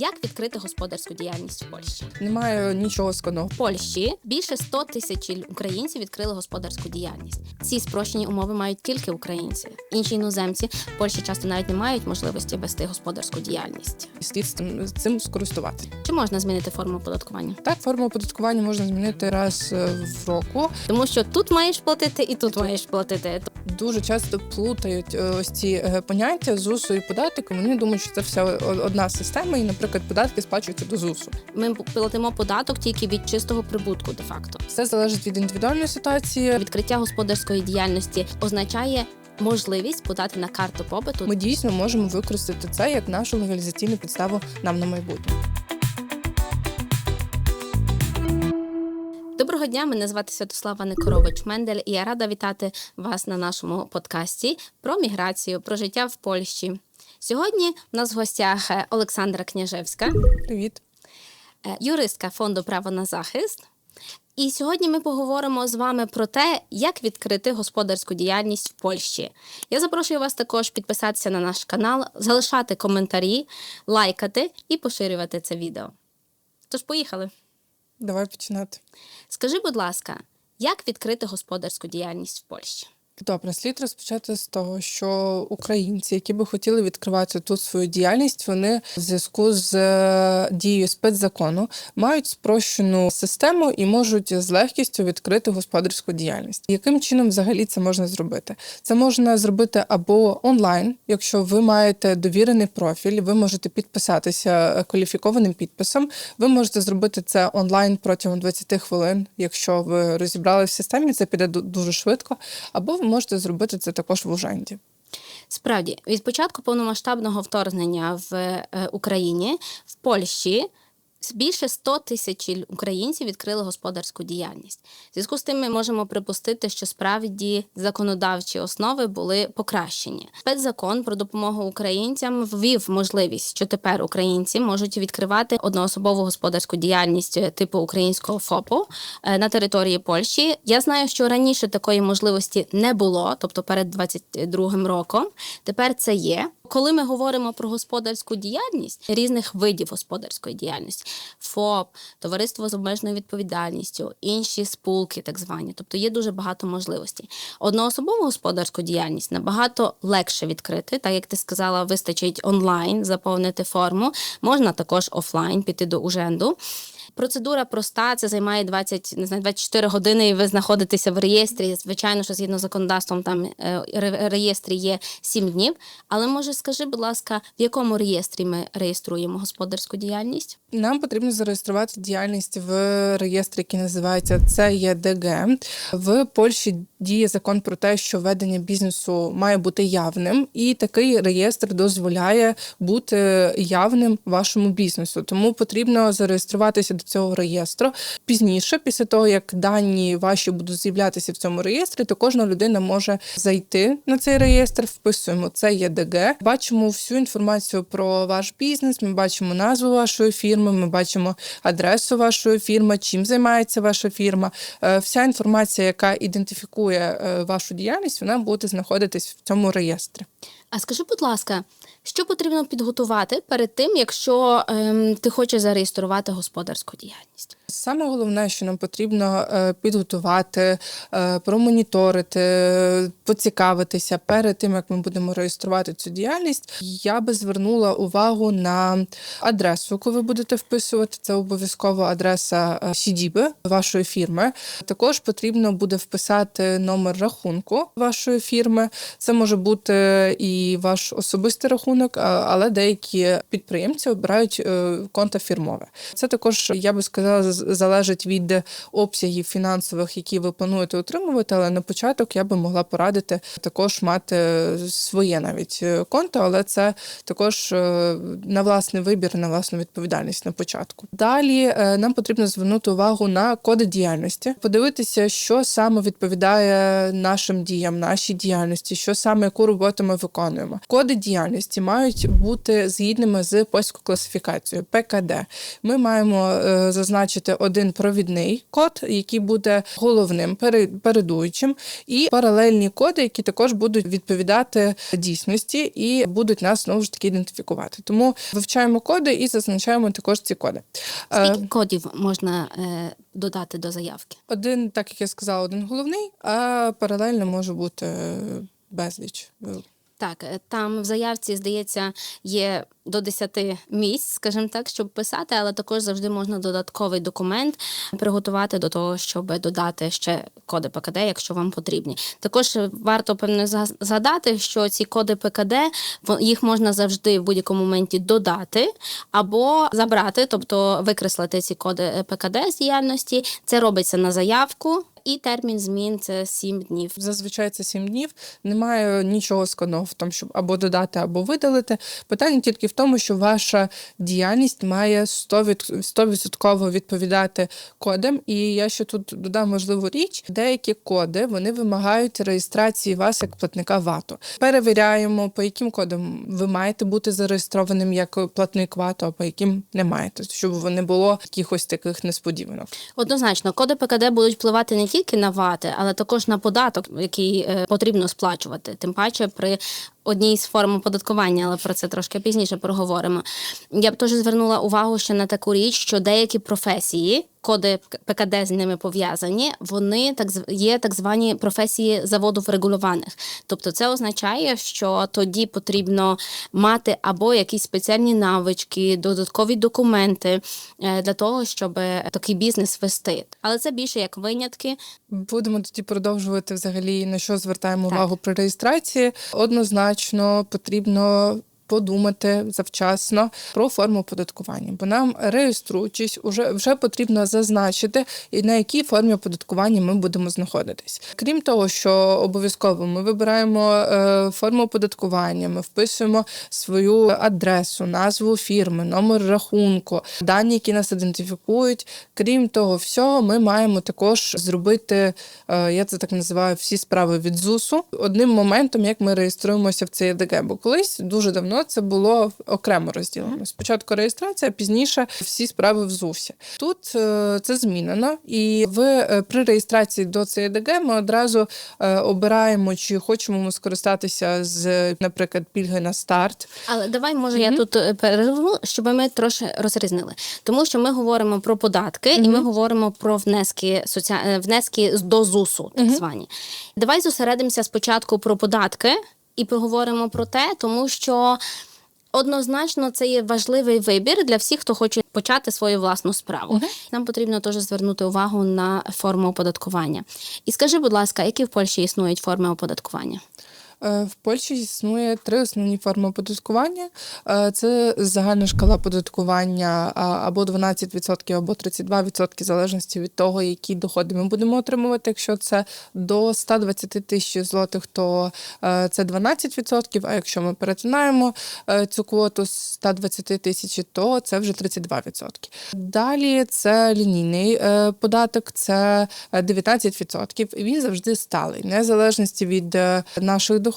Як відкрити господарську діяльність в Польщі? Немає нічого складного. В Польщі більше 100 тисяч українців відкрили господарську діяльність. Ці спрощені умови мають тільки українці. Інші іноземці в Польщі часто навіть не мають можливості вести господарську діяльність. І слід з цим, цим скористуватися. Чи можна змінити форму оподаткування? Так, форму оподаткування можна змінити раз е, в року. Тому що тут маєш платити і тут маєш платити. Дуже часто плутають е, ось ці е, поняття ЗУСу і податки. Вони думають, що це все одна система, і, наприклад, податки сплачуються до ЗУСу. Ми платимо податок тільки від чистого прибутку, де факто. Все залежить від індивідуальної ситуації. Відкриття господарської діяльності означає можливість подати на карту побиту Ми дійсно можемо використати це як нашу легалізаційну підставу нам на майбутнє. Доброго дня, мене звати Святослава Никорович Мендель, і я рада вітати вас на нашому подкасті про міграцію, про життя в Польщі. Сьогодні в нас в гостях е, Олександра Княжевська, Привіт. е, юристка фонду Право на захист. І сьогодні ми поговоримо з вами про те, як відкрити господарську діяльність в Польщі. Я запрошую вас також підписатися на наш канал, залишати коментарі, лайкати і поширювати це відео. Тож, поїхали. Давай починати. Скажи, будь ласка, як відкрити господарську діяльність в Польщі? Добре, слід розпочати з того, що українці, які би хотіли відкривати тут свою діяльність, вони в зв'язку з е, дією спецзакону мають спрощену систему і можуть з легкістю відкрити господарську діяльність. Яким чином взагалі це можна зробити? Це можна зробити або онлайн, якщо ви маєте довірений профіль, ви можете підписатися е, кваліфікованим підписом. Ви можете зробити це онлайн протягом 20 хвилин, якщо ви розібрали в системі, це піде дуже швидко. Або можете зробити це також в Ужанді. Справді, від початку повномасштабного вторгнення в е, Україні в Польщі більше 100 тисяч українців відкрили господарську діяльність. В зв'язку з тим ми можемо припустити, що справді законодавчі основи були покращені. Спецзакон про допомогу українцям ввів можливість, що тепер українці можуть відкривати одноособову господарську діяльність е, типу українського ФОПу е, на території Польщі. Я знаю, що раніше такої можливості не було, тобто перед 22 роком. Тепер це є. Коли ми говоримо про господарську діяльність різних видів господарської діяльності, ФОП, товариство з обмеженою відповідальністю, інші спулки, так звані, тобто є дуже багато можливостей. Одноособову господарську діяльність набагато легше відкрити, так як ти сказала, вистачить онлайн заповнити форму. Можна також офлайн піти до уженду. Процедура проста, це займає 20, не знаю, 24 години, і ви знаходитеся в реєстрі. Звичайно, що згідно з законодавством там е, реєстрі є 7 днів. Але може скажи, будь ласка, в якому реєстрі ми реєструємо господарську діяльність? Нам потрібно зареєструвати діяльність в реєстрі, який називається ЦЄДГ. В Польщі діє закон про те, що ведення бізнесу має бути явним, і такий реєстр дозволяє бути явним вашому бізнесу. Тому потрібно зареєструватися до цього реєстру. Пізніше, після того як дані ваші будуть з'являтися в цьому реєстрі, то кожна людина може зайти на цей реєстр, вписуємо ЦЄДГ, бачимо всю інформацію про ваш бізнес. Ми бачимо назву вашої фірми, ми бачимо адресу вашої фірми, чим займається ваша фірма. Е, Вся інформація, яка ідентифікує е, вашу діяльність, вона буде знаходитись в цьому реєстрі. А скажи, будь ласка, що потрібно підготувати перед тим, якщо ем, ти хочеш зареєструвати господарську діяльність? Саме головне, що нам потрібно е, підготувати, е, промоніторити, поцікавитися перед тим, як ми будемо реєструвати цю діяльність. Я би звернула увагу на адресу, яку ви будете вписувати. Це обов'язково адреса е, сідіби вашої фірми. Також потрібно буде вписати номер рахунку вашої фірми. Це може бути і ваш особистий рахунок, але деякі підприємці обирають конто фірмове. Це також, я би сказала, з- залежить від обсягів фінансових, які ви плануєте отримувати. Але на початок я би могла порадити також мати своє навіть е, конто, але це також е, на власний вибір, на власну відповідальність на початку. Далі е, нам потрібно звернути увагу на коди діяльності, подивитися, що саме відповідає нашим діям, нашій діяльності, що саме яку роботу ми виконуємо. Коди діяльності мають бути згідними з польською класифікацією ПКД. Ми маємо е, зазначити бути один провідний код, який буде головним пере- передуючим, і паралельні коди, які також будуть відповідати дійсності і будуть нас знову ж таки ідентифікувати. Тому вивчаємо коди і зазначаємо також ці коди. Е, Скільки кодів можна е, додати до заявки? Один, так як я сказала, один головний, а паралельно може бути е, безліч. Так, е, там в заявці, здається, є до 10 місць, скажімо так, щоб писати, але також завжди можна додатковий документ приготувати до того, щоб додати ще коди ПКД, якщо вам потрібні. Також варто певно згадати, що ці коди ПКД їх можна завжди в будь-якому моменті додати або забрати, тобто викреслити ці коди ПКД з діяльності. Це робиться на заявку. І термін змін це 7 днів. Зазвичай це 7 днів. Немає нічого складного в тому, щоб або додати, або видалити. Питання тільки в тому, що ваша діяльність має 100%, 100% відповідати кодам. І я ще тут додам важливу річ: деякі коди вони вимагають реєстрації вас як платника ВАТу. Перевіряємо, по яким кодам ви маєте бути зареєстрованим як платник ВАТу, а по яким не маєте, щоб не було якихось таких несподіванок. Однозначно, коди ПКД будуть впливати не тільки на вати, але також на податок, який е, потрібно сплачувати. Тим паче при одній з форм оподаткування, але про це трошки пізніше проговоримо. Я б теж звернула увагу ще на таку річ, що деякі професії. Коди ПКД з ними пов'язані, вони так є так звані професії заводів регулюваних. Тобто, це означає, що тоді потрібно мати або якісь спеціальні навички, додаткові документи е, для того, щоб е, такий бізнес вести. Але це більше як винятки. Будемо тоді продовжувати взагалі на що звертаємо Так. увагу при реєстрації. Однозначно потрібно. Подумати завчасно про форму оподаткування, бо нам реєструючись, уже вже потрібно зазначити, і на якій формі оподаткування ми будемо знаходитись. Крім того, що обов'язково ми вибираємо е, форму оподаткування, ми вписуємо свою адресу, назву фірми, номер рахунку, дані, які нас ідентифікують. Крім того, всього, ми маємо також зробити, е, я це так називаю, всі справи від ЗУСу одним моментом, як ми реєструємося в цей ЦЄДГ. Бо колись дуже давно це було окремо розділено. Спочатку реєстрація, а пізніше всі справи в ЗУСі. Тут е, це змінено, і в е, при реєстрації до ЦЄДГ ми одразу е, обираємо, чи хочемо ми скористатися з, наприклад, пільги на старт. Але давай, може, я тут перерву, щоб ми трошки розрізнили. Тому що ми говоримо про податки і ми говоримо про внески соці... е, внески до ЗУСу, так звані. Давай зосередимося спочатку про податки і поговоримо про те, тому що. Однозначно, це є важливий вибір для всіх, хто хоче почати свою власну справу. Нам потрібно теж звернути увагу на форму оподаткування. І скажи, будь ласка, які в Польщі існують форми оподаткування? Е, В Польщі існує три основні форми оподаткування. Е, Це загальна шкала оподаткування або 12%, або 32%, в залежності від того, які доходи ми будемо отримувати. Якщо це до 120 тисяч злотих, то е, це 12%, а якщо ми перетинаємо цю квоту з 120 тисяч, то це вже 32%. Далі це лінійний податок, це е, 19%. Він завжди сталий. Незалежності від наших доходів,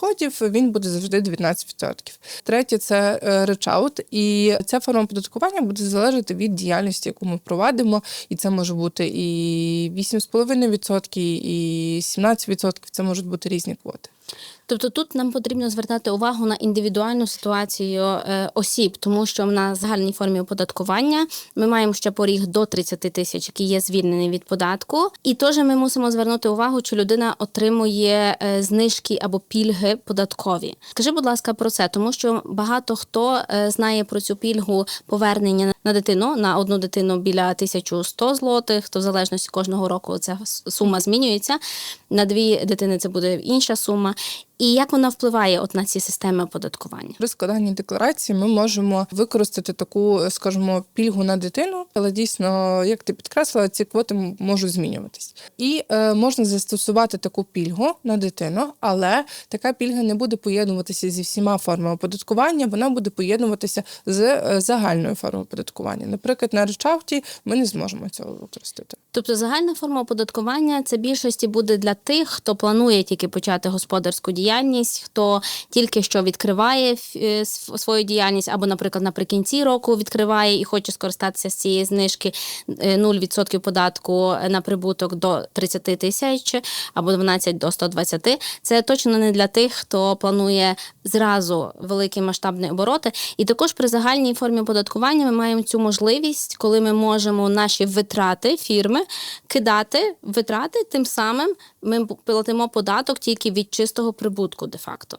він буде завжди 19%. Третє це е, речаут, і ця форма оподаткування буде залежати від діяльності, яку ми провадимо. І це може бути і 8,5%, і 17%. Це можуть бути різні квоти. Тобто тут нам потрібно звертати увагу на індивідуальну ситуацію е, осіб, тому що в нас загальній формі оподаткування ми маємо ще поріг до 30 тисяч, який є звільнений від податку. І теж ми мусимо звернути увагу, чи людина отримує е, знижки або пільги податкові. Скажи, будь ласка, про це, тому що багато хто е, знає про цю пільгу повернення на дитину на одну дитину біля 1100 злотих, то в залежності кожного року ця сума змінюється. На дві дитини це буде інша сума. І як вона впливає от на ці системи оподаткування? При складанні декларації ми можемо використати таку, скажімо, пільгу на дитину, але дійсно, як ти підкреслила, ці квоти можуть змінюватись. І е, можна застосувати таку пільгу на дитину, але така пільга не буде поєднуватися зі всіма формами оподаткування, вона буде поєднуватися з е, загальною формою оподаткування. Наприклад, на речауті ми не зможемо цього використати. Тобто загальна форма оподаткування це більшості буде для тих, хто планує тільки почати господарську діяльність діяльність, хто тільки що відкриває е, свою діяльність, або, наприклад, наприкінці року відкриває і хоче скористатися з цієї знижки е, 0% податку на прибуток до 30 тисяч або 12 до 120. Це точно не для тих, хто планує зразу великі масштабні обороти. І також при загальній формі оподаткування ми маємо цю можливість, коли ми можемо наші витрати фірми кидати витрати, тим самим ми платимо податок тільки від чистого прибутку, де-факто.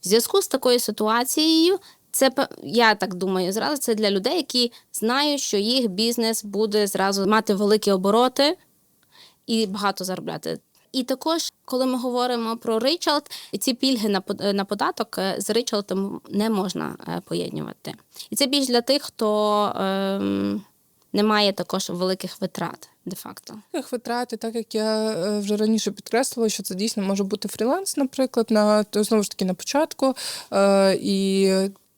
В зв'язку з такою ситуацією. Це я так думаю, зразу це для людей, які знають, що їх бізнес буде зразу мати великі обороти і багато заробляти. І також, коли ми говоримо про ричалд, ці пільги на под- на податок е, з ричалдом не можна е, поєднувати. І це більш для тих, хто ем, не має також великих витрат, де-факто. Витрати, так як я е, вже раніше підкреслила, що це дійсно може бути фріланс, наприклад, на то знову ж таки на початку. Е, і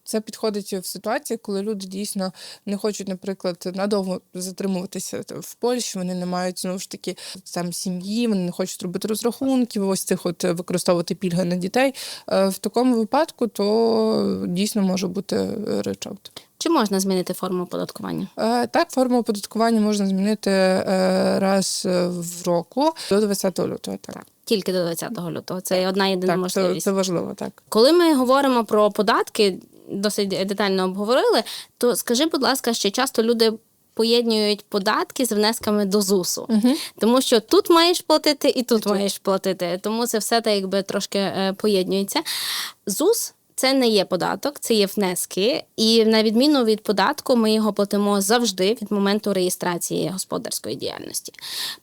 це підходить в ситуації, коли люди дійсно не хочуть, наприклад, надовго затримуватися в Польщі. Вони не мають знову ж таки там сім'ї, вони не хочуть робити розрахунків, ось цих от е, використовувати пільги на дітей. Е, В такому випадку то дійсно може бути ричалт. Чи можна змінити форму оподаткування? Е, Так, форму оподаткування можна змінити е, раз е, в року до 20 лютого. Так, Тільки до 20 лютого. Це одна єдина так можливість. це важливо, так. Коли ми говоримо про податки, досить детально обговорили, то скажи, будь ласка, ще часто люди поєднують податки з внесками до ЗУСу. Угу. Тому що тут маєш платити і тут маєш платити. Тому це все так якби трошки поєднується. ЗУС. Це не є податок, це є внески, і на відміну від податку, ми його платимо завжди від моменту реєстрації господарської діяльності.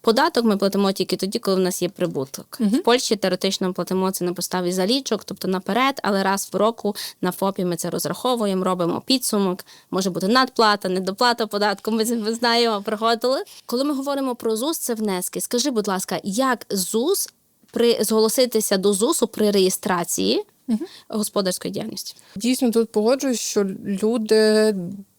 Податок ми платимо тільки тоді, коли в нас є прибуток. В Польщі теоретично платимо це на поставі залічок, тобто наперед, але раз в року на ФОПі ми це розраховуємо, робимо підсумок. Може бути надплата, недоплата податку. Ми це ми знаємо, проходили. Коли ми говоримо про ЗУС, це внески. Скажи, будь ласка, як ЗУС при зголоситися до ЗУСу при реєстрації господарської діяльності? Дійсно, тут погоджуюсь, що люди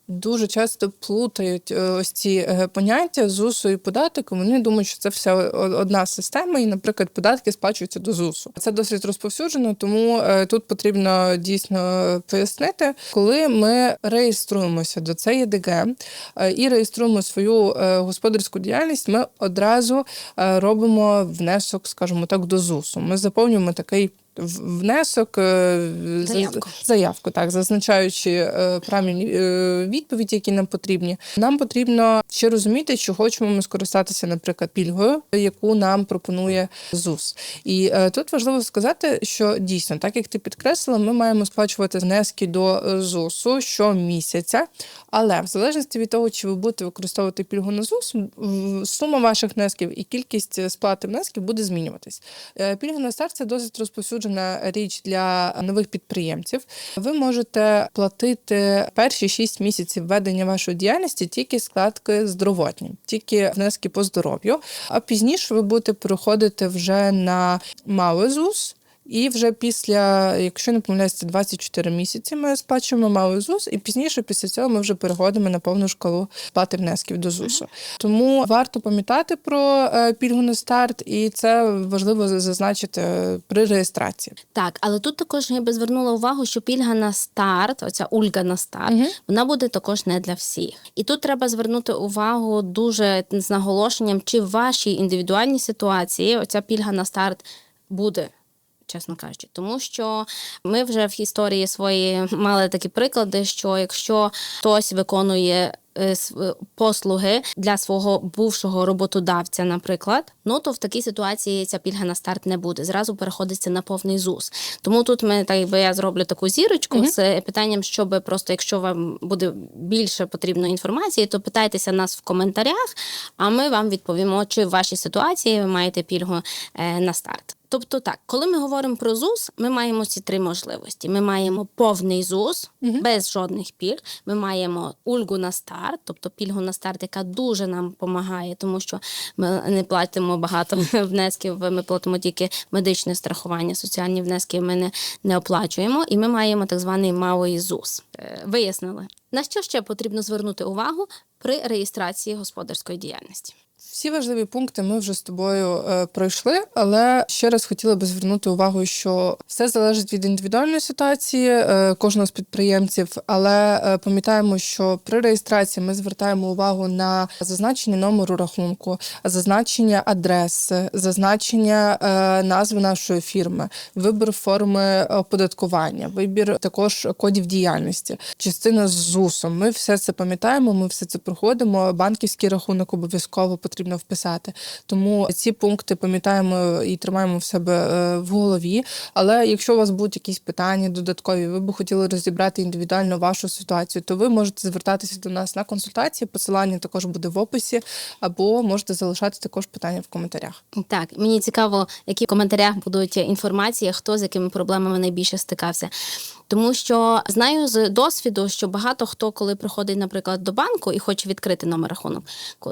дуже часто плутають е, ось ці е, поняття ЗУСу і податок. Вони думають, що це все одна система, і, наприклад, податки сплачуються до ЗУСу. Це досить розповсюджено, тому е, тут потрібно дійсно пояснити, коли ми реєструємося до ЦЄДГ е, і реєструємо свою господарську діяльність, ми одразу робимо внесок, скажімо так, до ЗУСу. Ми заповнюємо такий. Внесок е, Заявку. заявку, так зазначаючи е, правильні е, відповіді, які нам потрібні. Нам потрібно ще розуміти, чи хочемо ми скористатися, наприклад, пільгою, яку нам пропонує ЗУС. І тут важливо сказати, що дійсно, так як ти підкреслила, ми маємо сплачувати внески до ЗУСу щомісяця. Але в залежності від того, чи ви будете використовувати пільгу на ЗУС, сума ваших внесків і кількість сплати внесків буде змінюватись. Пільга на старт це досить розповсюджена річ для нових підприємців. Ви можете платити перші 6 місяців ведення вашої діяльності тільки складки здоровотні, тільки внески по здоров'ю. А пізніше ви будете переходити вже на малий ЗУС. І вже після, якщо не помиляюся, 24 місяці ми сплачуємо малий ЗУС, і пізніше після цього ми вже переходимо на повну шкалу сплати внесків до ЗУСу. Тому варто пам'ятати про е, пільгу на старт, і це важливо зазначити при реєстрації. Так, але тут також я би звернула увагу, що пільга на старт, оця ульга на старт, вона буде також не для всіх. І тут треба звернути увагу дуже з наголошенням, чи в вашій індивідуальній ситуації оця пільга на старт буде. Чесно кажучи, тому що ми вже в історії своїй мали такі приклади, що якщо хтось виконує е, послуги для свого бувшого роботодавця, наприклад, ну то в такій ситуації ця пільга на старт не буде. Зразу переходиться на повний ЗУС. Тому тут ми так якби я зроблю таку зірочку з питанням, щоб просто, якщо вам буде більше потрібно інформації, то питайтеся нас в коментарях, а ми вам відповімо, чи в вашій ситуації ви маєте пільгу е, на старт. Тобто так, коли ми говоримо про ЗУС, ми маємо ці три можливості. Ми маємо повний ЗУС без жодних пільг. Ми маємо ульгу на старт, тобто пільгу на старт, яка дуже нам допомагає, тому що ми не платимо багато внесків. Ми платимо тільки медичне страхування, соціальні внески ми не, не оплачуємо. І ми маємо так званий малий ЗУС. Е, Вияснили. На що ще потрібно звернути увагу при реєстрації господарської діяльності? Всі важливі пункти ми вже з тобою е, пройшли, але ще раз хотіла би звернути увагу, що все залежить від індивідуальної ситуації е, кожного з підприємців. Але е, пам'ятаємо, що при реєстрації ми звертаємо увагу на зазначення номеру рахунку, зазначення адреси, зазначення назви нашої фірми, вибір форми оподаткування, вибір також кодів діяльності, частина з ЗУСом. Ми все це пам'ятаємо, ми все це проходимо. Банківський рахунок обов'язково потрібно вписати. Тому ці пункти пам'ятаємо і тримаємо в себе е, в голові. Але якщо у вас будуть якісь питання додаткові, ви б хотіли розібрати індивідуально вашу ситуацію, то ви можете звертатися до нас на консультації. Посилання також буде в описі, або можете залишати також питання в коментарях. Так, мені цікаво, які в коментарях будуть інформація, хто з якими проблемами найбільше стикався. Тому що знаю з досвіду, що багато хто, коли приходить, наприклад, до банку і хоче відкрити номер рахунок,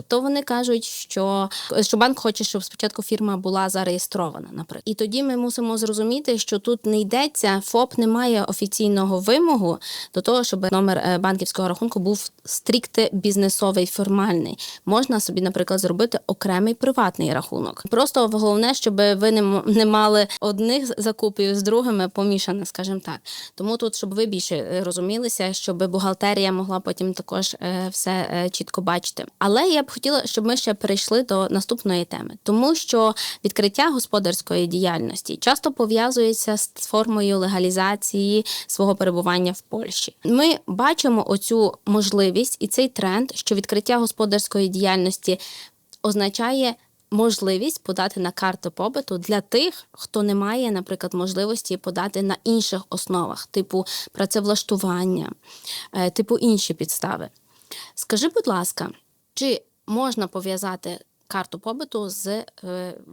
то вони кажуть, що, що банк хоче, щоб спочатку фірма була зареєстрована, наприклад. І тоді ми мусимо зрозуміти, що тут не йдеться, ФОП не має офіційного вимогу до того, щоб номер е, банківського рахунку був стрікте бізнесовий формальний. Можна собі, наприклад, зробити окремий приватний рахунок. Просто головне, щоб ви не мали одних закупів з другими помішане, скажімо так. Тому тут, щоб ви більше е, розумілися, щоб бухгалтерія могла потім також е, все е, чітко бачити. Але я б хотіла, щоб ми ще перейшли до наступної теми, тому що відкриття господарської діяльності часто пов'язується з формою легалізації свого перебування в Польщі. Ми бачимо оцю можливість і цей тренд, що відкриття господарської діяльності означає можливість подати на карту побиту для тих, хто не має, наприклад, можливості подати на інших основах, типу працевлаштування, е, типу інші підстави. Скажи, будь ласка, чи можна пов'язати карту побиту з е,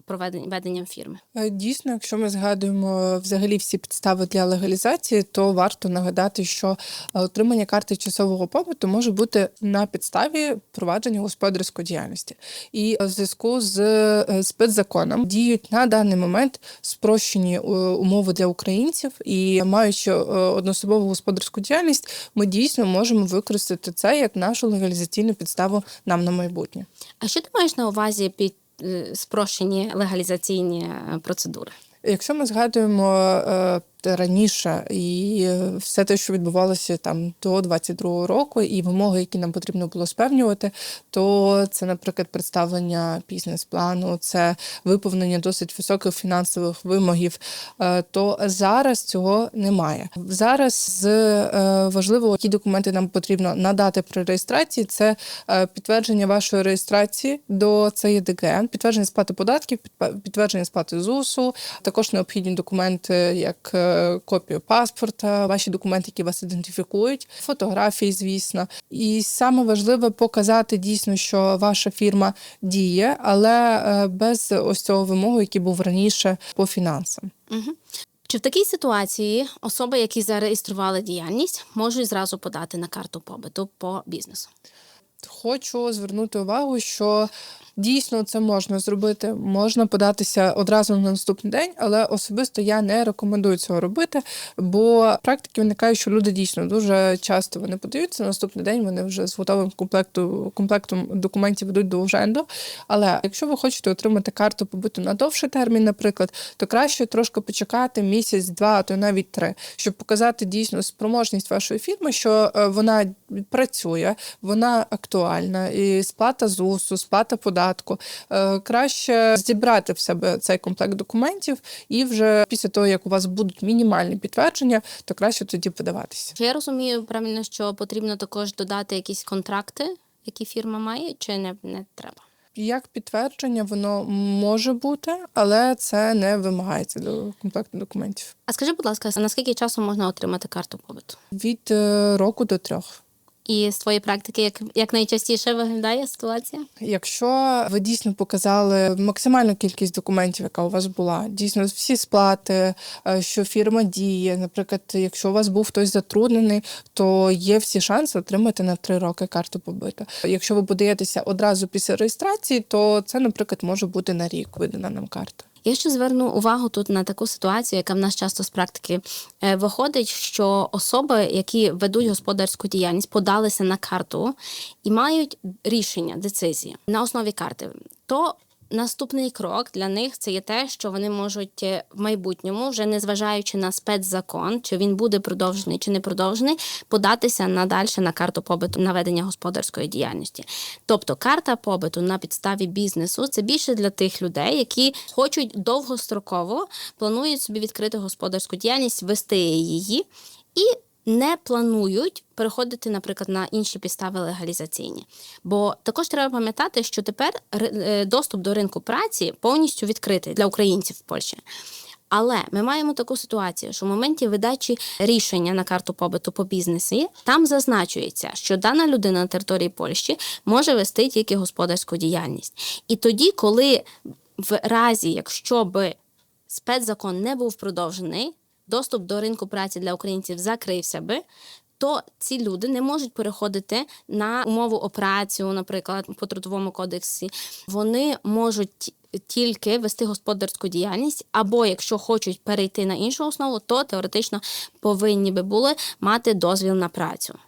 проведенням веденням фірми? Е, Дійсно, якщо ми згадуємо взагалі всі підстави для легалізації, то варто нагадати, що е, отримання карти часового побуту може бути на підставі провадження господарської діяльності. І в зв'язку з е, спецзаконом діють на даний момент спрощені е, умови для українців, і маючи е, одноособову господарську діяльність, ми дійсно можемо використати це як нашу легалізаційну підставу нам на майбутнє. А що ти маєш на увазі під е, спрощені легалізаційні е, процедури? Якщо ми згадуємо е, раніше і е, все те, що відбувалося там до 22-го року, і вимоги, які нам потрібно було спевнювати, то це, наприклад, представлення бізнес-плану, це виповнення досить високих фінансових вимогів. е, То зараз цього немає. Зараз з е, важливо, які документи нам потрібно надати при реєстрації. Це підтвердження вашої реєстрації до ЦЄДГ, підтвердження сплати податків, підтвердження сплати ЗУСу, також необхідні документи, як копію паспорта, ваші документи, які вас ідентифікують, фотографії, звісно. І саме важливе показати дійсно, що ваша фірма діє, але е, без ось цього вимогу, який був раніше по фінансам. Угу. Чи в такій ситуації особи, які зареєстрували діяльність, можуть зразу подати на карту побиту по бізнесу? Хочу звернути увагу, що дійсно це можна зробити. Можна податися одразу на наступний день, але особисто я не рекомендую цього робити, бо практики виникає, що люди дійсно дуже часто вони подаються. На наступний день вони вже з готовим комплекту, комплектом документів ведуть до Уженду. Але якщо ви хочете отримати карту побиту на довший термін, наприклад, то краще трошки почекати місяць, два, а то навіть три, щоб показати дійсно спроможність вашої фірми, що е, вона працює, вона актуальна, і сплата ЗУСу, сплата податку. Е, Краще зібрати в себе цей комплект документів, і вже після того, як у вас будуть мінімальні підтвердження, то краще тоді подаватися. Я розумію правильно, що потрібно також додати якісь контракти, які фірма має, чи не, не треба? Як підтвердження, воно може бути, але це не вимагається до комплекту документів. А скажи, будь ласка, наскільки часу можна отримати карту побиту? Від е, року до трьох. І з твоєї практики, як, як найчастіше виглядає ситуація? Якщо ви дійсно показали максимальну кількість документів, яка у вас була, дійсно всі сплати, е, що фірма діє. Наприклад, якщо у вас був хтось затруднений, то є всі шанси отримати на три роки карту побита. Якщо ви подаєтеся одразу після реєстрації, то це, наприклад, може бути на рік видана нам карта. Я ще зверну увагу тут на таку ситуацію, яка в нас часто з практики е, виходить, що особи, які ведуть господарську діяльність, подалися на карту і мають рішення, децизії на основі карти. То Наступний крок для них це є те, що вони можуть е, в майбутньому, вже не зважаючи на спецзакон, чи він буде продовжений чи не продовжений, податися надалі на карту побиту на ведення господарської діяльності. Тобто карта побиту на підставі бізнесу це більше для тих людей, які хочуть довгостроково планують собі відкрити господарську діяльність, вести її і не планують переходити, наприклад, на інші підстави легалізаційні. Бо також треба пам'ятати, що тепер е, доступ до ринку праці повністю відкритий для українців в Польщі. Але ми маємо таку ситуацію, що в моменті видачі рішення на карту побиту по бізнесі там зазначується, що дана людина на території Польщі може вести тільки господарську діяльність. І тоді, коли в разі, якщо би спецзакон не був продовжений, доступ до ринку праці для українців закрився би. То ці люди не можуть переходити на умову о працю, наприклад, по трудовому кодексі. Вони можуть тільки вести господарську діяльність, або якщо хочуть перейти на іншу основу, то теоретично повинні би були мати дозвіл на працю.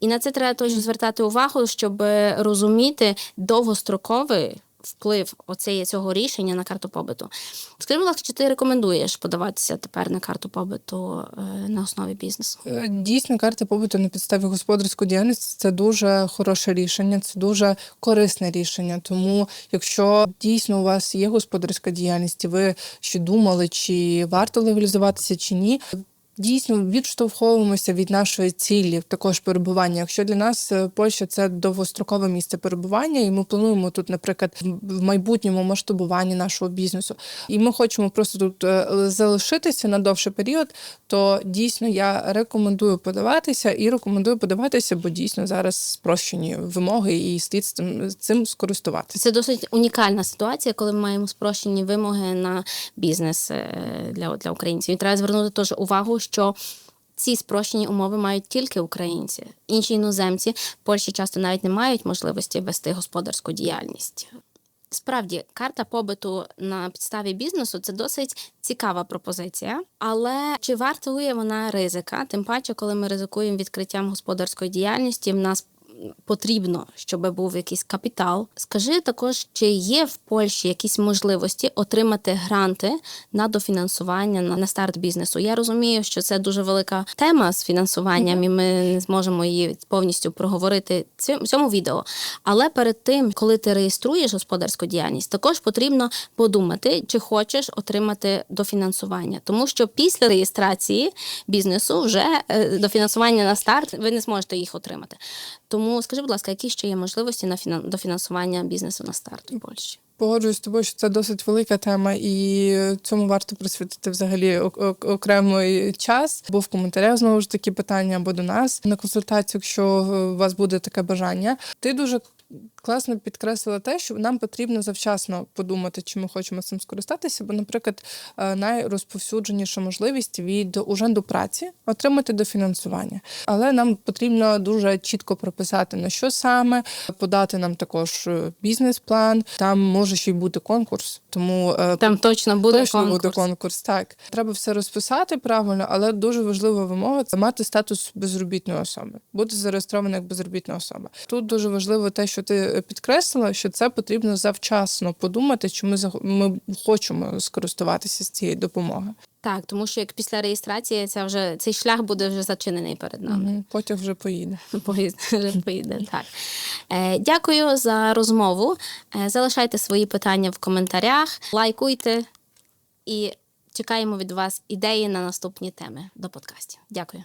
І на це треба теж звертати увагу, щоб розуміти довгостроковий вплив оцеї цього рішення на карту побиту. Скажи, будь ласка, чи ти рекомендуєш подаватися тепер на карту побиту е, на основі бізнесу? Е, Дійсно, карта побуту на підставі господарської діяльності це дуже хороше рішення, це дуже корисне рішення. Тому, якщо дійсно у вас є господарська діяльність, і ви ще думали, чи варто легалізуватися чи ні. Дійсно відштовховуємося від нашої цілі, також перебування. Якщо для нас е, Польща це довгострокове місце перебування, і ми плануємо тут, наприклад, в майбутньому масштабуванні нашого бізнесу, і ми хочемо просто тут е, залишитися на довший період, то дійсно я рекомендую подаватися і рекомендую подаватися, бо дійсно зараз спрощені вимоги і слід цим, скористуватися. Це досить унікальна ситуація, коли ми маємо спрощені вимоги на бізнес е, для, для українців. І треба звернути теж увагу, що ці спрощені умови мають тільки українці. Інші іноземці в Польщі часто навіть не мають можливості вести господарську діяльність. Справді, карта побиту на підставі бізнесу це досить цікава пропозиція, але чи вартує вона ризика? Тим паче, коли ми ризикуємо відкриттям господарської діяльності, в нас потрібно, щоб був якийсь капітал. Скажи також, чи є в Польщі якісь можливості отримати гранти на дофінансування на, старт бізнесу? Я розумію, що це дуже велика тема з фінансуванням, і ми не зможемо її повністю проговорити в цьому відео. Але перед тим, коли ти реєструєш господарську діяльність, також потрібно подумати, чи хочеш отримати дофінансування, тому що після реєстрації бізнесу вже е, дофінансування на старт ви не зможете їх отримати. Тому скажи, будь ласка, які ще є можливості на фінан- дофінансування бізнесу на старт в Польщі? Погоджуюсь з тобою, що це досить велика тема, і цьому варто присвятити взагалі ок- ок- окремий час. Бо в коментарях знову ж такі питання або до нас на консультацію, якщо у вас буде таке бажання. Ти дуже класно підкреслила те, що нам потрібно завчасно подумати, чи ми хочемо цим скористатися. Бо, наприклад, е, найрозповсюдженіша можливість від уrzędu праці отримати дофінансування. Але нам потрібно дуже чітко прописати на що саме, подати нам також е, бізнес-план. Там може ще й бути конкурс, тому е, Там точно буде Точно конкурс. буде конкурс. Так треба все розписати правильно, але дуже важлива вимога це мати статус безробітної особи, бути зареєстрованим як безробітна особа. Тут дуже важливо те, що ти підкреслила, що це потрібно завчасно подумати, чи ми ми хочемо скористуватися з цієї допомоги. Так, тому що як після реєстрації це вже цей шлях буде вже зачинений перед нами. Потяг вже поїде. Поїзд вже поїде. Так. Е, дякую за розмову. Е, залишайте свої питання в коментарях, лайкуйте і чекаємо від вас ідеї на наступні теми до подкастів. Дякую.